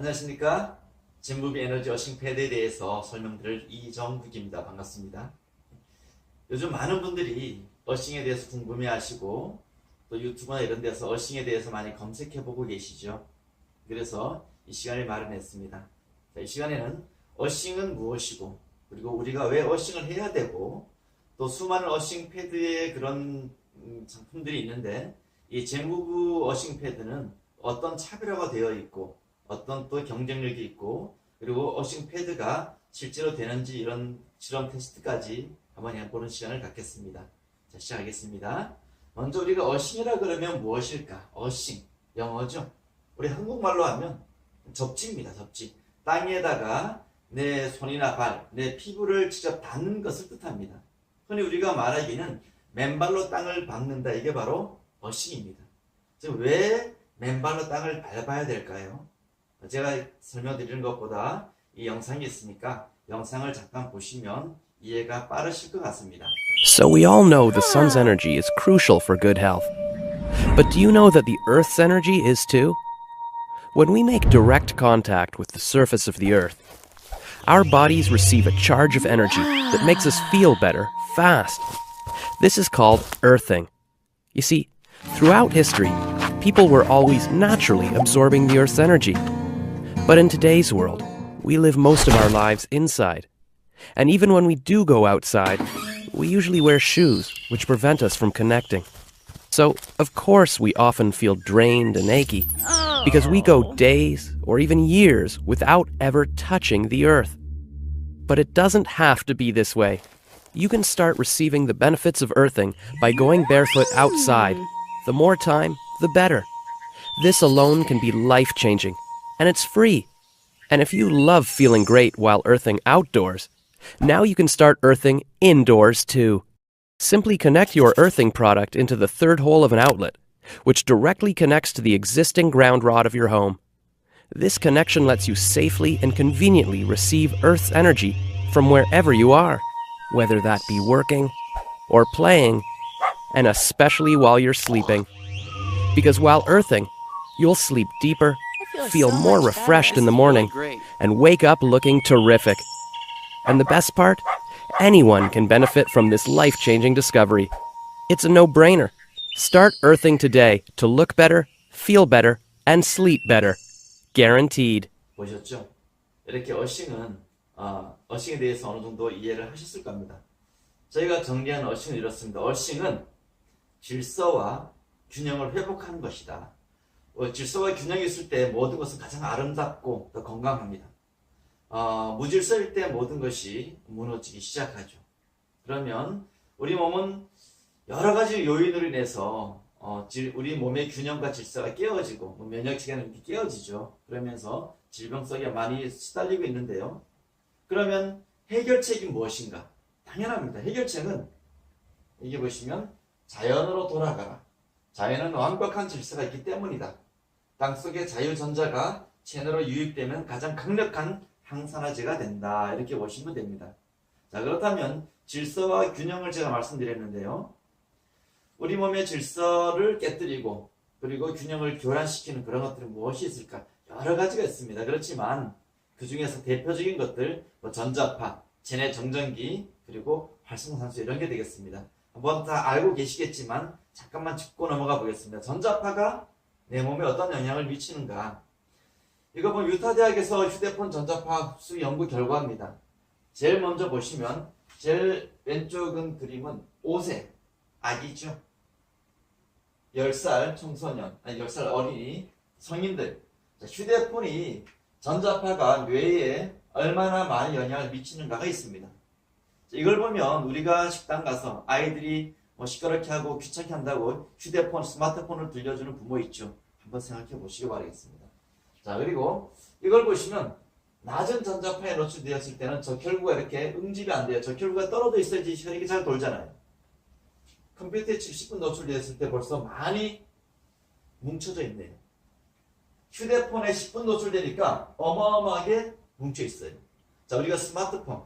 안녕하십니까. 진부비 에너지 어싱 패드에 대해서 설명드릴 이정국입니다. 반갑습니다. 요즘 많은 분들이 어싱에 대해서 궁금해 하시고 또 유튜브나 이런 데서 어싱에 대해서 많이 검색해 보고 계시죠. 그래서 이 시간을 마련했습니다. 자, 이 시간에는 어싱은 무엇이고 그리고 우리가 왜 어싱을 해야 되고 또 수많은 어싱 패드의 그런 음, 상품들이 있는데 이 젠부부 어싱 패드는 어떤 차별화가 되어 있고 어떤 또 경쟁력이 있고 그리고 어싱 패드가 실제로 되는지 이런 실험 테스트까지 한번 해보는 시간을 갖겠습니다. 자 시작하겠습니다. 먼저 우리가 어싱이라 그러면 무엇일까? 어싱 영어죠. 우리 한국말로 하면 접지입니다. 접지. 땅에다가 내 손이나 발, 내 피부를 직접 닿는 것을 뜻합니다. 흔히 우리가 말하기는 맨발로 땅을 밟는다. 이게 바로 어싱입니다. 지금 왜 맨발로 땅을 밟아야 될까요? 제가 설명드리는 것보다 이 영상이 있으니까 영상을 잠깐 보시면 이해가 빠르실 것 같습니다. So we all know the sun's energy is crucial for good health. But do you know that the earth's energy is too? When we make direct contact with the surface of the earth, our bodies receive a charge of energy that makes us feel better fast. This is called earthing. You see, throughout history, people were always naturally absorbing the earth's energy. But in today's world, we live most of our lives inside. And even when we do go outside, we usually wear shoes, which prevent us from connecting. So, of course, we often feel drained and achy because we go days or even years without ever touching the earth. But it doesn't have to be this way. You can start receiving the benefits of earthing by going barefoot outside. The more time, the better. This alone can be life changing, and it's free. And if you love feeling great while earthing outdoors, now you can start earthing indoors too. Simply connect your earthing product into the third hole of an outlet, which directly connects to the existing ground rod of your home. This connection lets you safely and conveniently receive Earth's energy from wherever you are, whether that be working or playing, and especially while you're sleeping. Because while earthing, you'll sleep deeper, feel more refreshed in the morning, and wake up looking terrific. And the best part? Anyone can benefit from this life changing discovery. It's a no brainer. Start earthing today to look better, feel better, and sleep better. Guaranteed. 보셨죠? 이렇게 어싱은 어, 어싱에 대해서 어느 정도 이해를 하셨을 겁니다. 저희가 정리한 어싱은 이렇습니다. 어싱은 질서와 균형을 회복하는 것이다. 어, 질서와 균형이 있을 때 모든 것은 가장 아름답고 더 건강합니다. 어, 무질서일 때 모든 것이 무너지기 시작하죠. 그러면 우리 몸은 여러 가지 요인으로 인해서 어, 질- 우리 몸의 균형과 질서가 깨어지고 뭐 면역 체계는 이렇게 깨어지죠. 그러면서 질병 속에 많이 시달리고 있는데요. 그러면 해결책이 무엇인가? 당연합니다. 해결책은 이게 보시면 자연으로 돌아가라. 자연은 완벽한 질서가 있기 때문이다. 땅속의 자유전자가 채널로 유입되면 가장 강력한 항산화제가 된다. 이렇게 보시면 됩니다. 자, 그렇다면 질서와 균형을 제가 말씀드렸는데요. 우리 몸의 질서를 깨뜨리고 그리고 균형을 교란시키는 그런 것들이 무엇이 있을까? 여러 가지가 있습니다. 그렇지만 그 중에서 대표적인 것들, 뭐 전자파, 체내 정전기, 그리고 활성산소 이런 게 되겠습니다. 한번 다 알고 계시겠지만 잠깐만 짚고 넘어가 보겠습니다. 전자파가 내 몸에 어떤 영향을 미치는가? 보면 유타 대학에서 휴대폰 전자파 흡수 연구 결과입니다. 제일 먼저 보시면 제일 왼쪽은 그림은 5세 아기죠. 10살 청소년, 아니 10살 어린이, 성인들. 자, 휴대폰이 전자파가 뇌에 얼마나 많은 영향을 미치는가가 있습니다. 자, 이걸 보면 우리가 식당 가서 아이들이 뭐 시끄럽게 하고 귀찮게 한다고 휴대폰, 스마트폰을 들려주는 부모 있죠. 한번 생각해 보시기 바라겠습니다. 자, 그리고 이걸 보시면 낮은 전자파에 노출되었을 때는 적혈구가 이렇게 응집이 안 돼요. 적혈구가 떨어져 있어야지 혈액이 잘 돌잖아요. 컴퓨터에 70분 노출되었을 때 벌써 많이 뭉쳐져 있네요. 휴대폰에 10분 노출되니까 어마어마하게 뭉쳐 있어요. 자, 우리가 스마트폰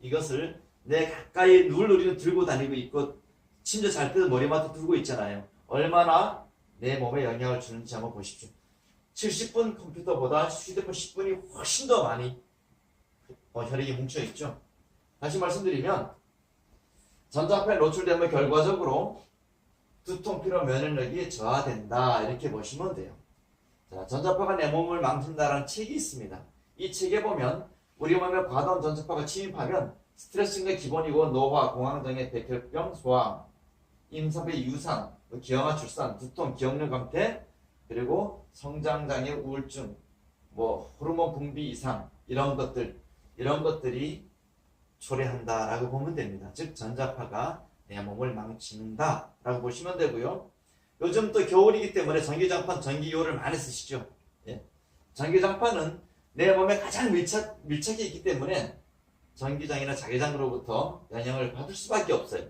이것을 내 가까이 누울 우리는 들고 다니고 있고 심지어 잘 때도 머리맡에 두고 있잖아요. 얼마나 내 몸에 영향을 주는지 한번 보십시오. 70분 컴퓨터보다 휴대폰 10분이 훨씬 더 많이 어, 혈액이 뭉쳐 있죠. 다시 말씀드리면 전자파에 노출되면 결과적으로 두통, 피로, 면역력이 저하된다 이렇게 보시면 돼요. 자, 전자파가 내 몸을 망친다라는 책이 있습니다. 이 책에 보면 우리 몸에 과다한 전자파가 침입하면 스트레스가 기본이고 노화, 공황장애, 백혈병, 소암, 임산부 유산, 뭐 기형아 출산, 두통, 기억력 감퇴, 그리고 성장장애 우울증, 뭐 호르몬 분비 이상 이런 것들 이런 것들이 초래한다라고 보면 됩니다. 즉 전자파가 내 몸을 망친다라고 보시면 되고요. 요즘 또 겨울이기 때문에 전기장판, 전기요를 많이 쓰시죠. 예. 전기장판은 내 몸에 가장 밀착, 밀착이 있기 때문에 전기장이나 자기장으로부터 영향을 받을 수밖에 없어요.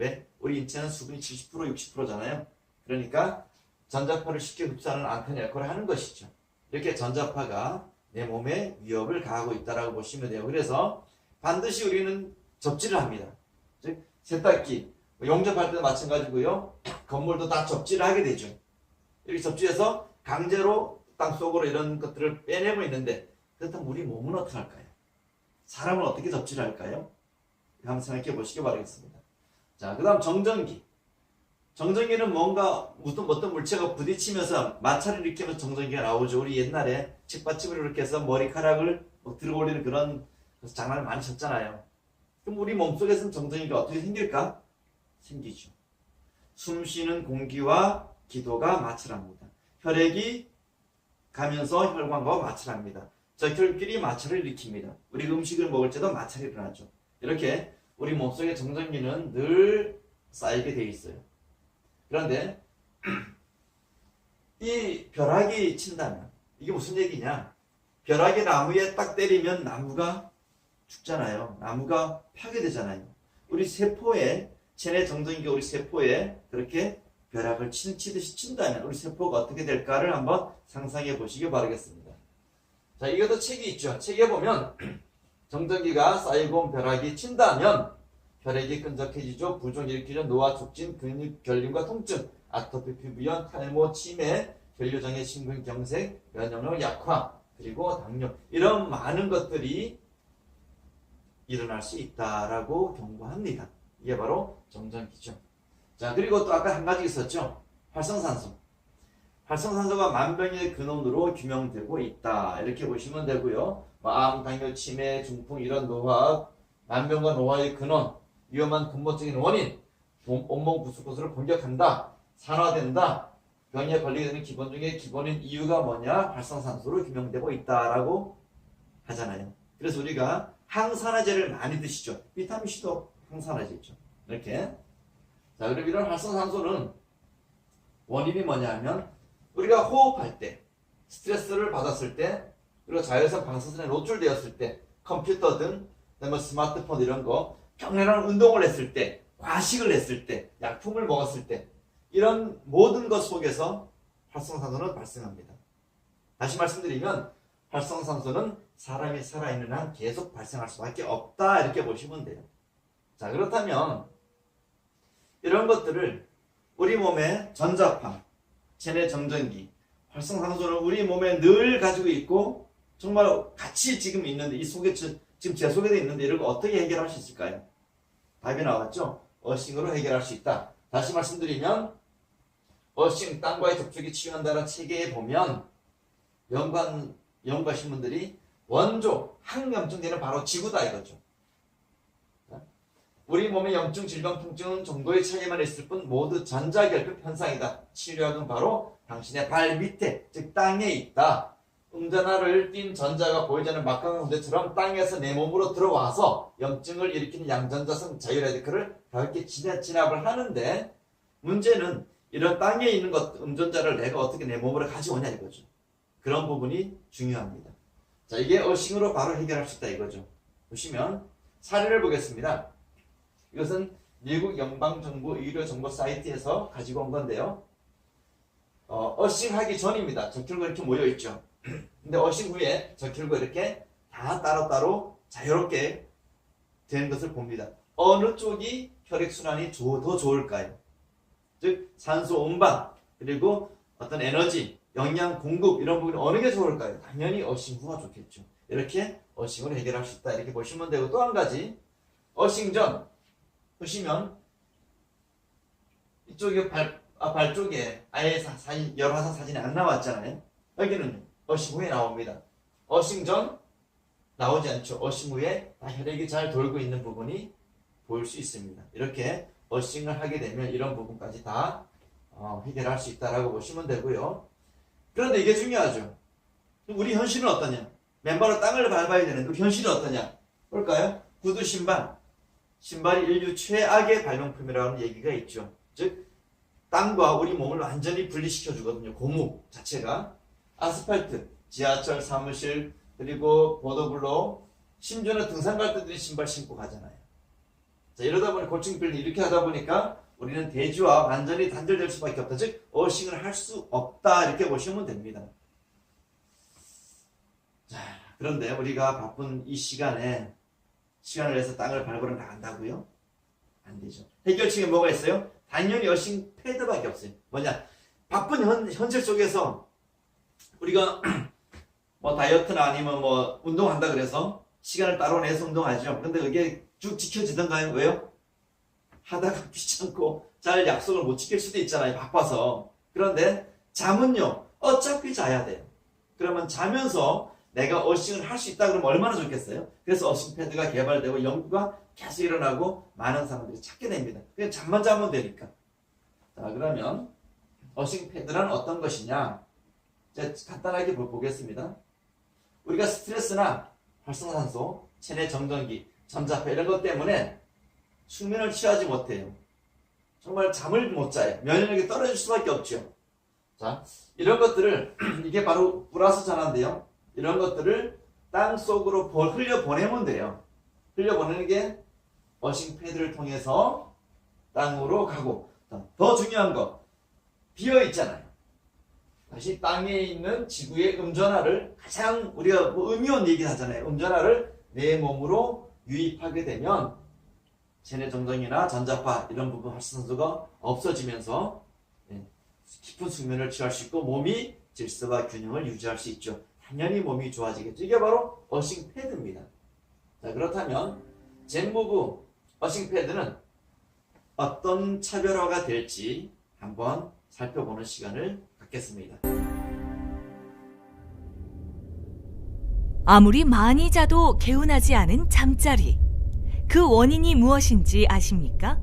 왜? 우리 인체는 수분이 70% 60%잖아요. 그러니까 전자파를 쉽게 흡수하는 안테나 역할을 하는 것이죠. 이렇게 전자파가 내 몸에 위협을 가하고 있다라고 보시면 돼요. 그래서 반드시 우리는 접지를 합니다. 즉 세탁기 뭐 용접할 때도 마찬가지고요. 건물도 다 접지를 하게 되죠. 이렇게 접지해서 강제로 땅 속으로 이런 것들을 빼내고 있는데 그렇다면 우리 몸은 어떻게 할까요? 사람은 어떻게 접지를 할까요? 한번 생각해 보시기 바라겠습니다. 자, 그 다음 정전기. 정전기는 뭔가 어떤, 어떤 물체가 부딪히면서 마찰을 일으키면서 정전기가 나오죠. 우리 옛날에 책받침을 이렇게 해서 머리카락을 막 들어 올리는 그런 장난을 많이 쳤잖아요. 그럼 우리 몸속에서는 정전기가 어떻게 생길까? 생기죠. 숨 쉬는 공기와 기도가 마찰합니다. 혈액이 가면서 혈관과 마찰합니다. 적혈끼리 마찰을 일으킵니다. 우리 음식을 먹을 때도 마찰이 일어나죠. 이렇게 우리 몸속의 정전기는 늘 쌓이게 돼 있어요. 그런데 이 벼락이 친다면 이게 무슨 얘기냐? 벼락이 나무에 딱 때리면 나무가 죽잖아요. 나무가 파괴되잖아요. 우리 세포에 체내 정전기가 우리 세포에 그렇게 벼락을 친, 치듯이 친다면 우리 세포가 어떻게 될까를 한번 상상해 보시기 바라겠습니다. 자, 이것도 책이 있죠. 책에 보면 정전기가 쌓이고 벼락이 친다면 혈액이 끈적해지죠. 부종 일으키죠. 노화 촉진, 근육 결림과 통증, 아토피 피부염, 탈모, 치매, 혈류장애, 심근경색, 면역력 약화, 그리고 당뇨 이런 많은 것들이 일어날 수 있다라고 경고합니다. 이게 바로 정전기죠. 자 그리고 또 아까 한 가지 있었죠. 활성산소. 활성산소가 만병의 근원으로 규명되고 있다. 이렇게 보시면 되고요. 뭐 암, 당뇨, 치매, 중풍 이런 노화, 만병과 노화의 근원, 위험한 근본적인 원인, 온- 온몸 구석구석을 공격한다, 산화된다, 병에 걸리게 되는 기본 중에 기본인 이유가 뭐냐? 활성산소로 규명되고 있다라고 하잖아요. 그래서 우리가 항산화제를 많이 드시죠. 비타민C도 항산화제죠. 이렇게. 자, 그럼 이런 활성산소는 원인이 뭐냐면 우리가 호흡할 때, 스트레스를 받았을 때, 그리고 자외선 방사선에 노출되었을 때, 컴퓨터든, 그다음에 스마트폰 이런 거, 격렬한 운동을 했을 때, 과식을 했을 때, 약품을 먹었을 때, 이런 모든 것 속에서 활성산소는 발생합니다. 다시 말씀드리면, 활성산소는 사람이 살아있는 한 계속 발생할 수밖에 없다, 이렇게 보시면 돼요. 자, 그렇다면, 이런 것들을 우리 몸의 전자파, 체내 정전기, 활성산소는 우리 몸에 늘 가지고 있고 정말 같이 지금 있는데 이 속에 저- 지금 제 속에도 있는데 거 어떻게 해결할 수 있을까요? 답이 나왔죠? 어싱으로 해결할 수 있다. 다시 말씀드리면 어싱 땅과의 접촉이 치유한다는 책에 보면 연관 연구하신 분들이 원조 항염증제는 바로 지구다 이거죠. 우리 몸의 염증, 질병, 통증은 정도의 차이만 있을 뿐 모두 전자결핍 현상이다. 치료약은 바로 당신의 발 밑에, 즉 땅에 있다. 음전하를 띤 전자가 보이지 않는 막강한 군대처럼 땅에서 내 몸으로 들어와서 염증을 일으키는 양전자성 자유라디컬을 가볍게 진압, 진압을 하는데 문제는 이런 땅에 있는 것, 음전자를 내가 어떻게 내 몸으로 가져오냐 이거죠. 그런 부분이 중요합니다. 자, 이게 어싱으로 바로 해결할 수 있다 이거죠. 보시면 사례를 보겠습니다. 이것은 미국 연방정부 의료정보 사이트에서 가지고 온 건데요. 어, 어싱 하기 전입니다. 적혈구 이렇게 모여있죠. 근데 어싱 후에 적혈구 이렇게 다 따로따로 자유롭게 된 것을 봅니다. 어느 쪽이 혈액순환이 조- 더 좋을까요? 즉, 산소 운반, 그리고 어떤 에너지, 영양 공급 이런 부분이 어느 게 좋을까요? 당연히 어싱 후가 좋겠죠. 이렇게 어싱으로 해결할 수 있다 이렇게 보시면 되고 또 한 가지 어싱 전 보시면 이쪽에 발, 아, 발 쪽에 아예 사, 사진, 열화상 사진이 안 나왔잖아요. 여기는 어싱 후에 나옵니다. 어싱 전 나오지 않죠. 어싱 후에 다 혈액이 잘 돌고 있는 부분이 보일 수 있습니다. 이렇게 어싱을 하게 되면 이런 부분까지 다 어, 해결할 수 있다라고 보시면 되고요. 그런데 이게 중요하죠. 우리 현실은 어떠냐? 맨발로 땅을 밟아야 되는데 우리 현실은 어떠냐? 볼까요? 구두 신발. 신발이 인류 최악의 발명품이라는 얘기가 있죠. 즉, 땅과 우리 몸을 완전히 분리시켜 주거든요. 고무 자체가. 아스팔트, 지하철, 사무실, 그리고 보도블록, 심지어는 등산 갈 때도 신발 신고 가잖아요. 자, 이러다 보니 고층 빌딩 이렇게 하다 보니까 우리는 대지와 완전히 단절될 수밖에 없다. 즉, 어싱을 할 수 없다. 이렇게 보시면 됩니다. 자, 그런데 우리가 바쁜 이 시간에 시간을 내서 땅을 밟으러 나간다고요? 안 되죠. 해결책에 뭐가 있어요? 당연히 어싱 패드밖에 없어요. 뭐냐? 바쁜 현, 현실 속에서 우리가 뭐 다이어트나 아니면 뭐 운동한다 그래서 시간을 따로 내서 운동하죠. 근데 그게 쭉 지켜지던가요? 왜요? 하다가 귀찮고 잘 약속을 못 지킬 수도 있잖아요. 바빠서. 그런데 잠은요. 어차피 자야 돼요. 그러면 자면서 내가 어싱을 할 수 있다 그러면 얼마나 좋겠어요? 그래서 어싱 패드가 개발되고 연구가 계속 일어나고 많은 사람들이 찾게 됩니다. 그냥 잠만 자면 되니까. 자, 그러면 어싱 패드란 어떤 것이냐? 자, 간단하게 보- 보겠습니다. 우리가 스트레스나 활성산소, 체내 정전기, 전자파 이런 것 때문에 숙면을 취하지 못해요. 정말 잠을 못 자요. 면역력이 떨어질 수밖에 없죠. 자, 이런 것들을 이게 바로 플러스 전화인데요. 이런 것들을 땅 속으로 보- 흘려 보내면 돼요. 흘려 보내는 게 어싱 패드를 통해서 땅으로 가고 자, 더 중요한 거 비어 있잖아요. 다시 땅에 있는 지구의 음전화를 가장 우리가 뭐 의미원 얘기 하잖아요. 음전화를 내 몸으로 유입하게 되면 체내 정전이나 전자파 이런 부분 활성산소가 없어지면서 예, 깊은 숙면을 취할 수 있고 몸이 질서와 균형을 유지할 수 있죠. 당연히 몸이 좋아지겠죠. 이게 바로 어싱 패드입니다. 자 그렇다면 젠무브 어싱 패드는 어떤 차별화가 될지 한번 살펴보는 시간을 갖겠습니다. 아무리 많이 자도 개운하지 않은 잠자리. 그 원인이 무엇인지 아십니까?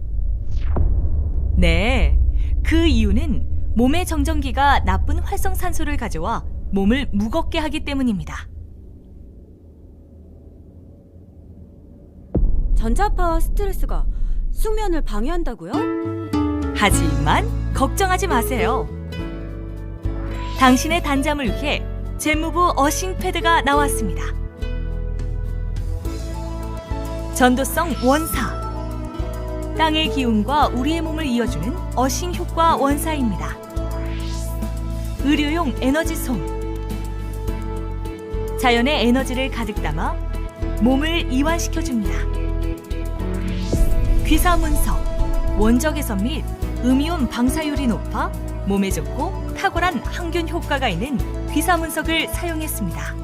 네. 그 이유는 몸의 정전기가 나쁜 활성산소를 가져와 몸을 무겁게 하기 때문입니다. 전자파와 스트레스가 숙면을 방해한다고요? 하지만 걱정하지 마세요. 당신의 단잠을 위해 재무부 어싱 패드가 나왔습니다. 전도성 원사. 땅의 기운과 우리의 몸을 이어주는 어싱 효과 원사입니다. 의료용 에너지송. 자연의 에너지를 가득 담아 몸을 이완시켜 줍니다. 귀사 문석. 원적 개선 및 음이온 방사율이 높아 몸에 좋고 탁월한 항균 효과가 있는 귀사 문석을 사용했습니다.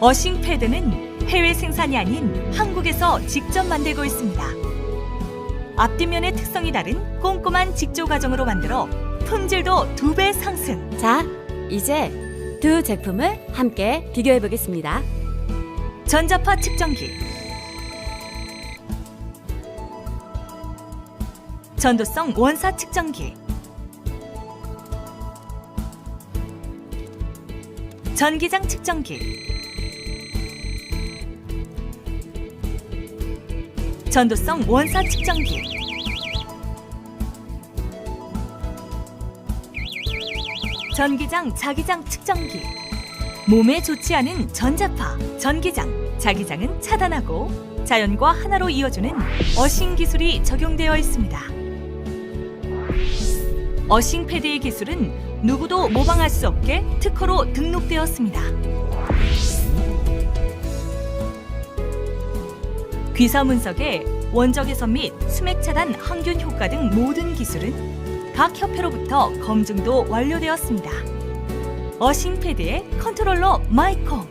어싱 패드는 해외 생산이 아닌 한국에서 직접 만들고 있습니다. 앞뒷면의 특성이 다른 꼼꼼한 직조 과정으로 만들어 품질도 두 배 상승. 자, 이제 두 제품을 함께 비교해 보겠습니다. 전자파 측정기 전도성 원사 측정기. 전기장 측정기. 전도성 원사 측정기. 전기장 자기장 측정기. 몸에 좋지 않은 전자파, 전기장, 자기장은 차단하고 자연과 하나로 이어주는 어싱 기술이 적용되어 있습니다. 어싱 패드의 기술은 누구도 모방할 수 없게 특허로 등록되었습니다. 귀사 문석에 원적 해선 및 수맥 차단 항균 효과 등 모든 기술은 각 협회로부터 검증도 완료되었습니다. 어싱 패드의 컨트롤러 마이콤.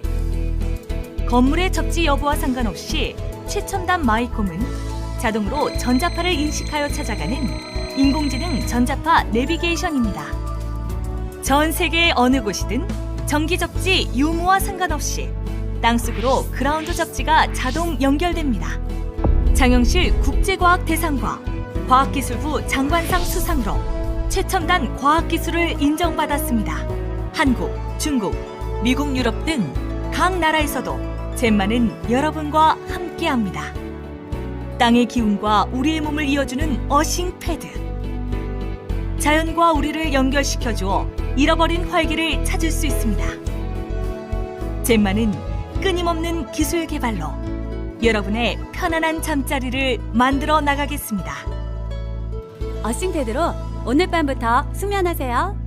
건물의 접지 여부와 상관없이 최첨단 마이콤은 자동으로 전자파를 인식하여 찾아가는 인공지능 전자파 내비게이션입니다. 전 세계 어느 곳이든 전기 접지 유무와 상관없이 땅속으로 그라운드 접지가 자동 연결됩니다. 장영실 국제과학대상과 과학기술부 장관상 수상으로 최첨단 과학기술을 인정받았습니다. 한국, 중국, 미국, 유럽 등 각 나라에서도 젠마는 여러분과 함께합니다. 땅의 기운과 우리의 몸을 이어주는 어싱 패드. 자연과 우리를 연결시켜 주어 잃어버린 활기를 찾을 수 있습니다. 젠마는 끊임없는 기술 개발로 여러분의 편안한 잠자리를 만들어 나가겠습니다. 어싱패드로 오늘 밤부터 숙면하세요.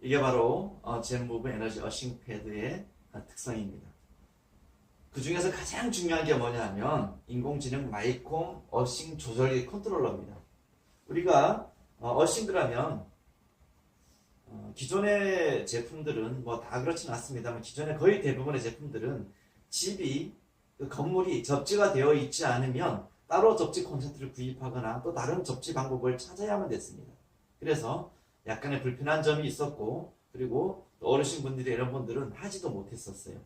이게 바로 어, 젠무브 에너지 어싱 패드의 어, 특성입니다. 그 중에서 가장 중요한 게 뭐냐면 인공지능 마이콤 어싱 조절기 컨트롤러입니다. 우리가 어, 어싱그라면 어, 기존의 제품들은 뭐 다 그렇지는 않습니다만 기존의 거의 대부분의 제품들은 집이 그 건물이 접지가 되어 있지 않으면 따로 접지 콘센트를 구입하거나 또 다른 접지 방법을 찾아야만 됐습니다. 그래서 약간의 불편한 점이 있었고 그리고 또 어르신 분들이 이런 분들은 하지도 못했었어요.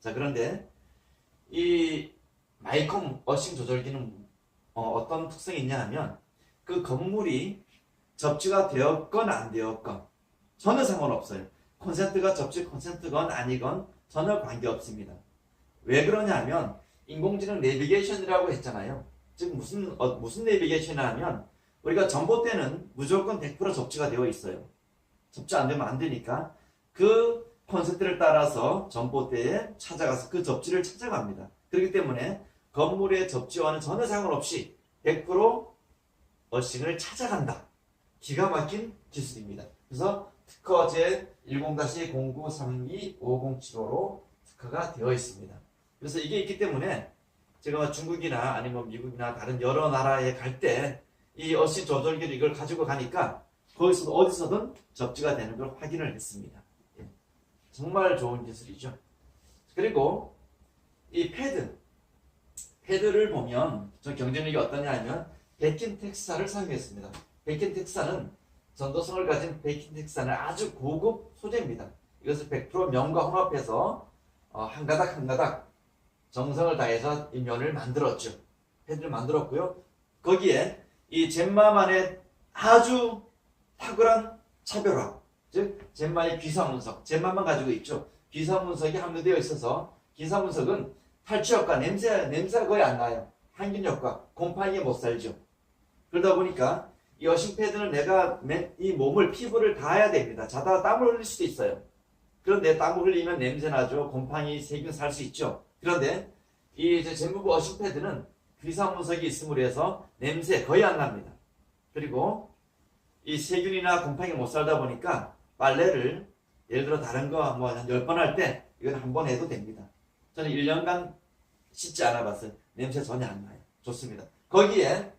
자 그런데 이 마이콤 어싱 조절기는 어, 떤 특성이 있냐 하면 그 건물이 접지가 되었건 안 되었건 전혀 상관없어요. 콘센트가 접지 콘센트건 아니건 전혀 관계없습니다. 왜 그러냐면 인공지능 내비게이션이라고 했잖아요. 즉 무슨 어, 무슨 내비게이션이냐면 우리가 전봇대는 무조건 100% 접지가 되어 있어요. 접지 안 되면 안 되니까 그 콘센트를 따라서 전봇대에 찾아가서 그 접지를 찾아갑니다. 그렇기 때문에 건물의 접지와는 전혀 상관없이 100% 어싱을 찾아간다. 기가 막힌 기술입니다. 그래서 특허 제 10-09325075로 특허가 되어 있습니다. 그래서 이게 있기 때문에 제가 중국이나 아니면 미국이나 다른 여러 나라에 갈 때 이 어시 조절기를 이걸 가지고 가니까 거기서 어디서든 접지가 되는 걸 확인을 했습니다. 예. 정말 좋은 기술이죠. 그리고 이 패드, 패드를 보면 저 경쟁력이 어떠냐 하면 베킨 텍사를 사용했습니다. 베킨 텍사는 전도성을 가진 베킨 텍사는 아주 고급 소재입니다. 이것을 100% 면과 혼합해서 어, 한 가닥 한 가닥 정성을 다해서 이 면을 만들었죠. 패드를 만들었고요. 거기에 이 젠마만의 아주 탁월한 차별화, 즉 젠마의 귀사문석, 젠마만 가지고 있죠. 귀사문석이 함유되어 있어서 귀사문석은 탈취 효과, 냄새 냄새가 거의 안 나요. 항균 효과, 곰팡이에 못 살죠. 그러다 보니까 이 어싱 패드는 내가 맨- 이 몸을 피부를 닿아야 됩니다. 자다가 땀을 흘릴 수도 있어요. 그런데 땀을 흘리면 냄새 나죠. 곰팡이, 세균 살 수 있죠. 그런데 이 젠무브 어싱 패드는 귀사문석이 있음으로 해서 냄새 거의 안 납니다. 그리고 이 세균이나 곰팡이 못 살다 보니까 빨래를 예를 들어 다른 거 뭐 한 10번 할 때 이건 한 번 해도 됩니다. 저는 1년간 씻지 않아 봤어요. 냄새 전혀 안 나요. 좋습니다. 거기에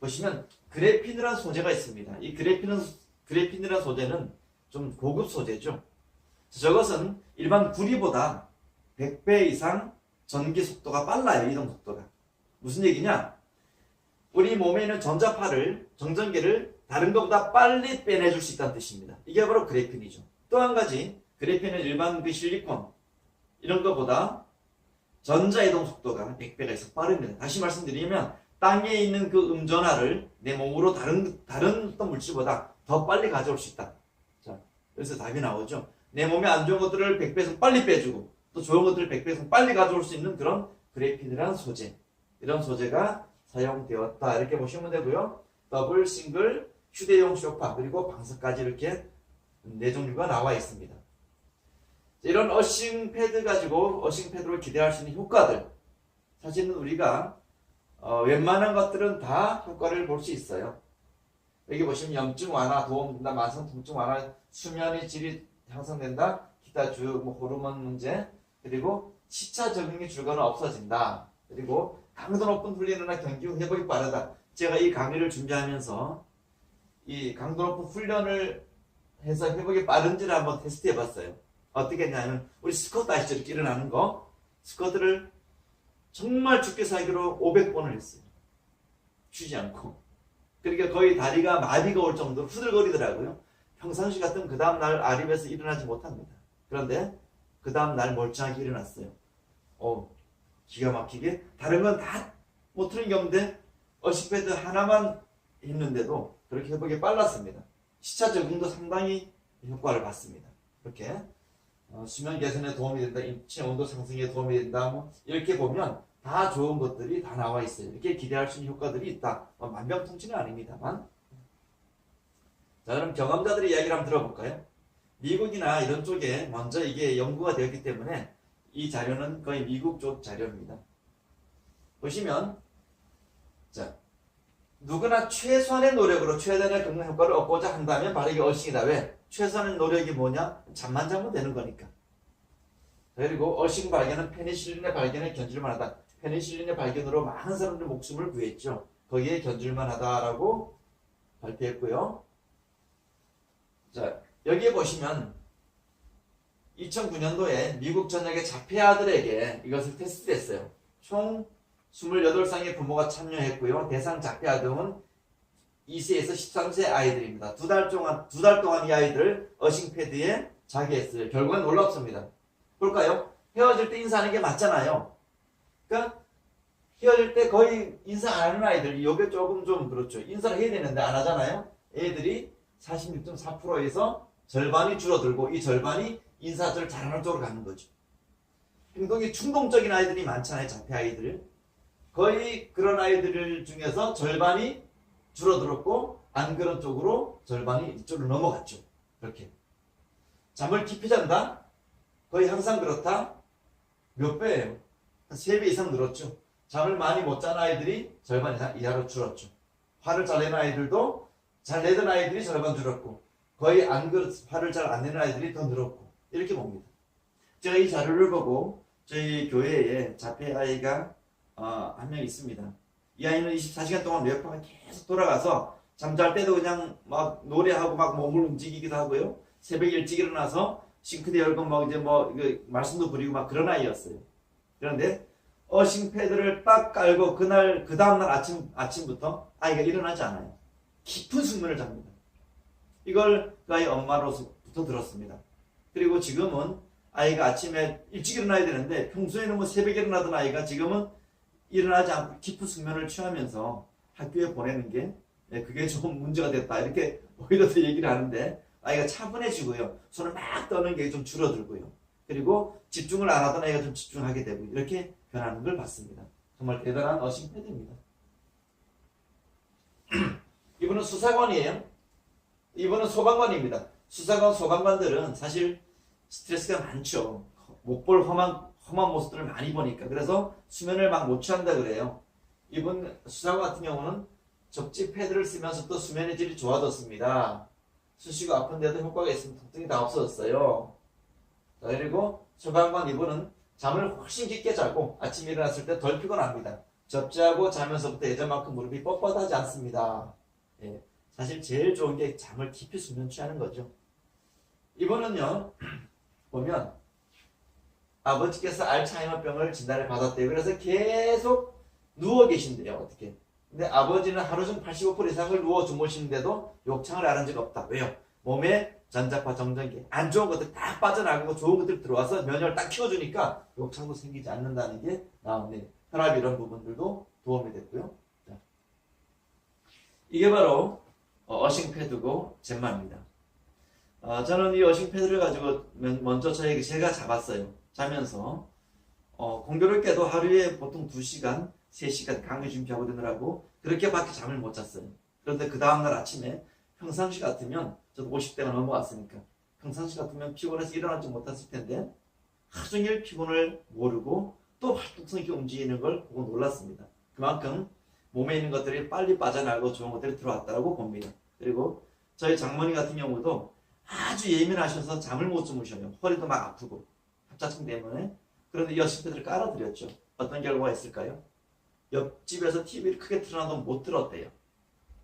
보시면 그래핀이라는 소재가 있습니다. 이 그래핀은 그래핀이라는 소재는 좀 고급 소재죠. 저것은 일반 구리보다 100배 이상 전기 속도가 빨라요. 이동 속도가. 무슨 얘기냐? 우리 몸에 있는 전자파를 정전기를 다른 것보다 빨리 빼내줄 수 있다는 뜻입니다. 이게 바로 그래핀이죠. 또 한 가지 그래핀은 일반 그 실리콘 이런 것보다 전자 이동 속도가 100배가 이상 빠릅니다. 다시 말씀드리면 땅에 있는 그 음전화를 내 몸으로 다른 다른 어떤 물질보다 더 빨리 가져올 수 있다. 자, 그래서 답이 나오죠. 내 몸에 안 좋은 것들을 100배 이상 빨리 빼주고 또 좋은 것들을 100배 이상 빨리 가져올 수 있는 그런 그래핀이라는 소재. 이런 소재가 사용되었다. 이렇게 보시면 되고요. 더블, 싱글, 휴대용 쇼파, 그리고 방석까지 이렇게 네 종류가 나와 있습니다. 이런 어싱 패드 가지고 어싱 패드로 기대할 수 있는 효과들. 사실은 우리가 어, 웬만한 것들은 다 효과를 볼 수 있어요. 여기 보시면 염증 완화, 도움된다, 만성 통증 완화, 수면의 질이 향상된다, 기타 주뭐 호르몬 문제, 그리고 시차 적응의 줄거는 없어진다. 그리고 강도 높은 훈련이나 경기 후 회복이 빠르다. 제가 이 강의를 준비하면서 이 강도 높은 훈련을 해서 회복이 빠른지를 한번 테스트 해 봤어요. 어떻게 했냐면 우리 스쿼트 아시죠? 이렇게 일어나는 거 스쿼트를 정말 죽게 살기로 500번을 했어요. 쉬지 않고. 그러니까 거의 다리가 마비가 올 정도로 후들거리더라고요. 평상시 같으면 그 다음날 아립에서 일어나지 못합니다. 그런데 그 다음날 멀쩡하게 일어났어요. 어, 기가 막히게. 다른 건 다못게 없는데 어시패드 하나만 했는데도 그렇게 회복이 빨랐습니다. 시차 적응도 상당히 효과를 봤습니다. 이렇게 어, 수면 개선에 도움이 된다, 인체 온도 상승에 도움이 된다, 뭐 이렇게 보면 다 좋은 것들이 다 나와 있어요. 이렇게 기대할 수 있는 효과들이 있다. 뭐 만병통치는 아닙니다만. 자, 그럼 경험자들의 이야기를 한번 들어볼까요? 미국이나 이런 쪽에 먼저 이게 연구가 되었기 때문에 이 자료는 거의 미국 쪽 자료입니다. 보시면, 자, 누구나 최소한의 노력으로 최대한의 건강 효과를 얻고자 한다면 바로 이게 어싱이다. 왜? 최소한의 노력이 뭐냐? 잠만 자면 되는 거니까. 그리고 어싱 발견은 페니실린의 발견에 견줄만 하다. 페니실린의 발견으로 많은 사람들 목숨을 구했죠. 거기에 견줄만 하다라고 발표했고요. 자, 여기에 보시면 2009년도에 미국 전역의 자폐아들에게 이것을 테스트했어요. 총 28쌍의 부모가 참여했고요. 대상 자폐아동은 2세에서 13세 아이들입니다. 두 달 동안, 두 달 동안 이 아이들 어싱패드에 자기했어요. 결국은 놀랍습니다. 볼까요? 헤어질 때 인사하는 게 맞잖아요. 그러니까 헤어질 때 거의 인사 안 하는 아이들, 요게 조금 좀 그렇죠. 인사를 해야 되는데 안 하잖아요. 애들이 46.4%에서 절반이 줄어들고 이 절반이 인사를 잘하는 쪽으로 가는 거죠. 행동이 충동적인 아이들이 많잖아요. 자폐 아이들. 거의 그런 아이들 중에서 절반이 줄어들었고 안 그런 쪽으로 절반이 이쪽으로 넘어갔죠. 그렇게. 잠을 깊이 잔다? 거의 항상 그렇다? 몇 배예요? 한 3배 이상 늘었죠. 잠을 많이 못잔 아이들이 절반 이상 이하로 줄었죠. 화를 잘 내는 아이들도 잘 내던 아이들이 절반 줄었고 거의 안 그, 화를 잘 안 내는 아이들이 더 늘었고 이렇게 봅니다. 제가 이 자료를 보고 저희 교회에 자폐 아이가 어, 한 명 있습니다. 이 아이는 24시간 동안 몇 번을 계속 돌아가서 잠잘 때도 그냥 막 노래하고 막 몸을 움직이기도 하고요. 새벽에 일찍 일어나서 싱크대 열고 막 이제 뭐 이거 말씀도 부리고 막 그런 아이였어요. 그런데 어싱 패드를 딱 깔고 그날 그 다음 날 아침 아침부터 아이가 일어나지 않아요. 깊은 숙면을 잡니다. 이걸 그 아이 엄마로부터 들었습니다. 그리고 지금은 아이가 아침에 일찍 일어나야 되는데 평소에는 뭐 새벽에 일어나던 아이가 지금은 일어나지 않고 깊은 숙면을 취하면서 학교에 보내는 게 네, 그게 좀 문제가 됐다. 이렇게 오히려 더 얘기를 하는데 아이가 차분해지고요. 손을 막 떠는 게 좀 줄어들고요. 그리고 집중을 안 하던 아이가 좀 집중하게 되고 이렇게 변하는 걸 봤습니다. 정말 대단한 어싱 패드입니다. 이분은 수사관이에요. 이분은 소방관입니다. 수사관 소방관들은 사실 스트레스가 많죠. 못 볼 험한 험한 모습들을 많이 보니까 그래서 수면을 막 못 취한다 그래요. 이분 수사관 같은 경우는 적지 패드를 쓰면서 또 수면의 질이 좋아졌습니다. 수시고 아픈데도 효과가 있으면 통증이 다 없어졌어요. 자, 그리고 소방관 이분은 잠을 훨씬 깊게 자고 아침에 일어났을 때 덜 피곤합니다. 접지하고 자면서부터 예전만큼 무릎이 뻣뻣하지 않습니다. 예, 사실 제일 좋은 게 잠을 깊이 수면 취하는 거죠. 이분은요 보면 아버지께서 알츠하이머병을 진단을 받았대요. 그래서 계속 누워 계신대요. 어떻게? 근데 아버지는 하루 중 85% 이상을 누워 주무시는데도 욕창을 안한적 없다. 왜요? 몸에 전자파 정전기 안 좋은 것들 다 빠져나가고 좋은 것들 들어와서 면역을 딱 키워주니까 욕창도 생기지 않는다는 게 나오네. 혈압 이런 부분들도 도움이 됐고요. 자. 이게 바로 어, 어싱 패드고 젠마입니다. 어, 저는 이 어싱 패드를 가지고 먼저 저에게 제가 잡았어요. 자면서 어, 공교롭게도 하루에 보통 2시간, 3시간 강의 준비하고 되느라고 그렇게밖에 잠을 못 잤어요. 그런데 그 다음날 아침에 평상시 같으면 저도 50대가 넘어왔으니까 평상시 같으면 피곤해서 일어나지 못했을 텐데 하루 종일 피곤을 모르고 또 활동성 있게 움직이는 걸 보고 놀랐습니다. 그만큼 몸에 있는 것들이 빨리 빠져나가고 좋은 것들이 들어왔다고 봅니다. 그리고 저희 장모님 같은 경우도 아주 예민하셔서 잠을 못 주무셔요. 허리도 막 아프고 합자증 때문에 그런데 이 여신패드를 깔아드렸죠. 어떤 결과가 있을까요? 옆집에서 TV를 크게 틀어놔도 못 들었대요.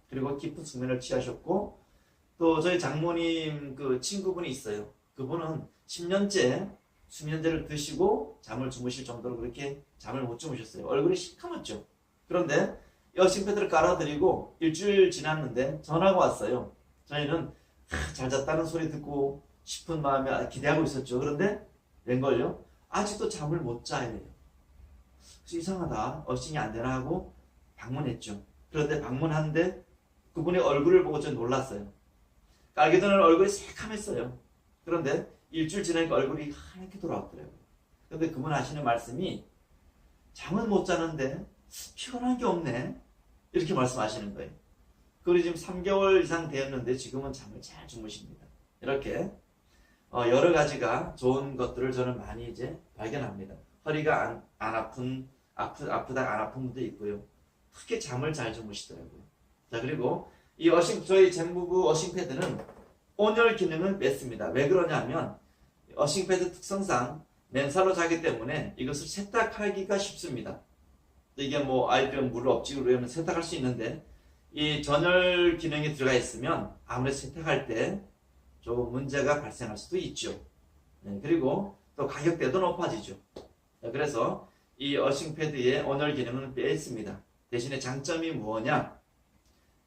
그리고 깊은 숙면을 취하셨고 또 저희 장모님 그 친구분이 있어요. 그분은 10년째 수면제를 드시고 잠을 주무실 정도로 그렇게 잠을 못 주무셨어요. 얼굴이 시커멓죠. 그런데 여신패드를 깔아드리고 일주일 지났는데 전화가 왔어요. 저희는 아, 잘 잤다는 소리 듣고 싶은 마음에 기대하고 있었죠. 그런데 웬걸요? 아직도 잠을 못 자야 돼요. 그래서 이상하다. 어싱이 안 되나 하고 방문했죠. 그런데 방문하는데 그분의 얼굴을 보고 좀 놀랐어요. 깔기 전에 얼굴이 새카맸어요. 그런데 일주일 지나니까 얼굴이 하얗게 돌아왔더라고요. 그런데 그분 하시는 말씀이 잠은 못 자는데 피곤한 게 없네. 이렇게 말씀하시는 거예요. 그리고 지금 3개월 이상 되었는데 지금은 잠을 잘 주무십니다. 이렇게 어, 여러 가지가 좋은 것들을 저는 많이 이제 발견합니다. 허리가 안, 안 아픈 아프, 아프다 안 아픈 분도 있고요. 크게 잠을 잘 주무시더라고요. 자 그리고 이 어싱 저희 젠무부 어싱 패드는 온열 기능을 뺐습니다. 왜 그러냐면 어싱 패드 특성상 맨살로 자기 때문에 이것을 세탁하기가 쉽습니다. 이게 뭐 아이들 물을 억지로 하면 세탁할 수 있는데 이 전열 기능이 들어가 있으면 아무래도 세탁할 때 좀 문제가 발생할 수도 있죠. 네, 그리고 또 가격대도 높아지죠. 자, 그래서 이 어싱 패드의 온열 기능을 빼있습니다. 대신에 장점이 무엇냐?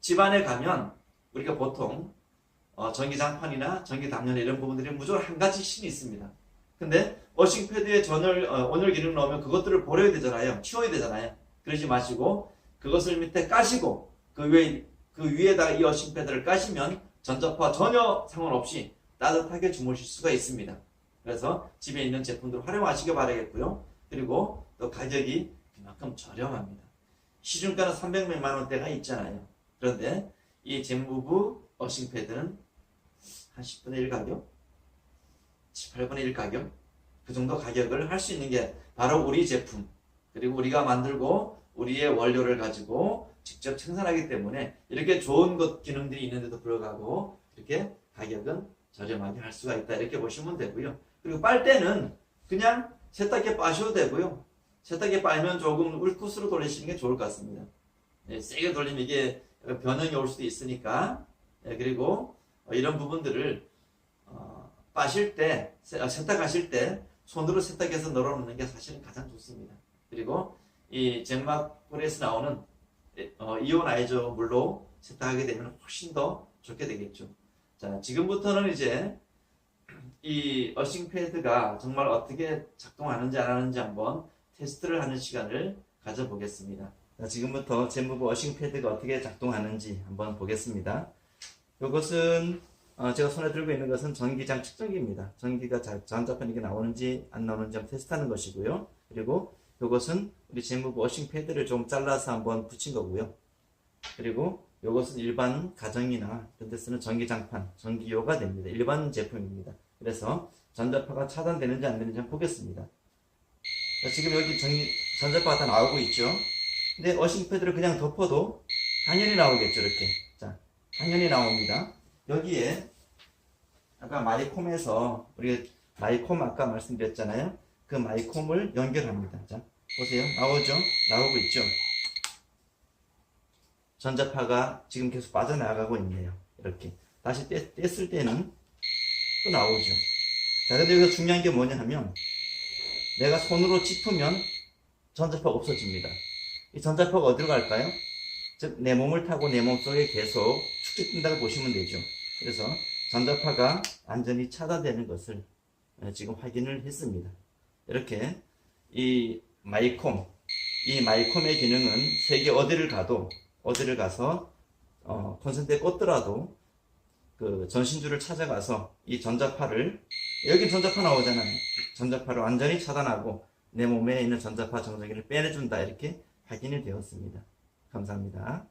집안에 가면 우리가 보통 어, 전기장판이나 전기담요 이런 부분들이 무조건 한 가지 신이 있습니다. 근데 어싱 패드에 전열 어, 온열 기능 넣으면 그것들을 버려야 되잖아요. 치워야 되잖아요. 그러지 마시고 그것을 밑에 까시고 그 위에 그 위에다가 이 어싱 패드를 까시면 전자파 전혀 상관없이 따뜻하게 주무실 수가 있습니다. 그래서 집에 있는 제품들 활용하시기 바라겠고요. 그리고 또 가격이 그만큼 저렴합니다. 시중가는 300만 원대가 있잖아요. 그런데 이 젠무부 어싱 패드는 한 10분의 1 가격? 18분의 1 가격? 그 정도 가격을 할 수 있는 게 바로 우리 제품. 그리고 우리가 만들고 우리의 원료를 가지고 직접 생산하기 때문에 이렇게 좋은 것 기능들이 있는데도 불구하고 이렇게 가격은 저렴하게 할 수가 있다. 이렇게 보시면 되고요. 그리고 빨대는 그냥 세탁기에 빠셔도 되고요. 세탁기에 빨면 조금 울쿠스로 돌리시는 게 좋을 것 같습니다. 예, 세게 돌리면 이게 변형이 올 수도 있으니까 예, 그리고 어, 이런 부분들을 어, 빠실 때 세- 아, 세탁하실 때 손으로 세탁해서 널어놓는 게 사실은 가장 좋습니다. 그리고 이 젠마골에서 나오는 예, 어, 이온 아이조 물로 세탁하게 되면 훨씬 더 좋게 되겠죠. 자, 지금부터는 이제 이 어싱 패드가 정말 어떻게 작동하는지 안 하는지 한번 테스트를 하는 시간을 가져보겠습니다. 자, 지금부터 젠무브 어싱 패드가 어떻게 작동하는지 한번 보겠습니다. 이것은 어, 제가 손에 들고 있는 것은 전기장 측정기입니다. 전기가 잘 전자판이 나오는지 안 나오는지 한번 테스트하는 것이고요. 그리고 이것은 우리 젠무브 어싱 패드를 좀 잘라서 한번 붙인 거고요. 그리고 이것은 일반 가정이나 이런 데 쓰는 전기장판, 전기요가 됩니다. 일반 제품입니다. 그래서 전자파가 차단되는지 안 되는지 한번 보겠습니다. 자, 지금 여기 전기, 전자파가 다 나오고 있죠. 근데 어싱 패드를 그냥 덮어도 당연히 나오겠죠, 이렇게. 자, 당연히 나옵니다. 여기에 아까 마이콤에서 우리가 마이콤 아까 말씀드렸잖아요. 그 마이콤을 연결합니다. 자, 보세요. 나오죠? 나오고 있죠? 전자파가 지금 계속 빠져나가고 있네요. 이렇게. 다시 떼, 뗐을 때는 또 나오죠. 자, 근데 여기서 중요한 게 뭐냐 하면 내가 손으로 짚으면 전자파가 없어집니다. 이 전자파가 어디로 갈까요? 즉, 내 몸을 타고 내 몸 속에 계속 축적된다고 보시면 되죠. 그래서 전자파가 완전히 차단되는 것을 어, 지금 확인을 했습니다. 이렇게 이 마이콤, 이 마이콤의 기능은 세계 어디를 가도 어디를 가서 어, 콘센트에 꽂더라도 그 전신주를 찾아가서 이 전자파를 여기 전자파 나오잖아요. 전자파를 완전히 차단하고 내 몸에 있는 전자파 정전기를 빼내준다 이렇게 확인이 되었습니다. 감사합니다.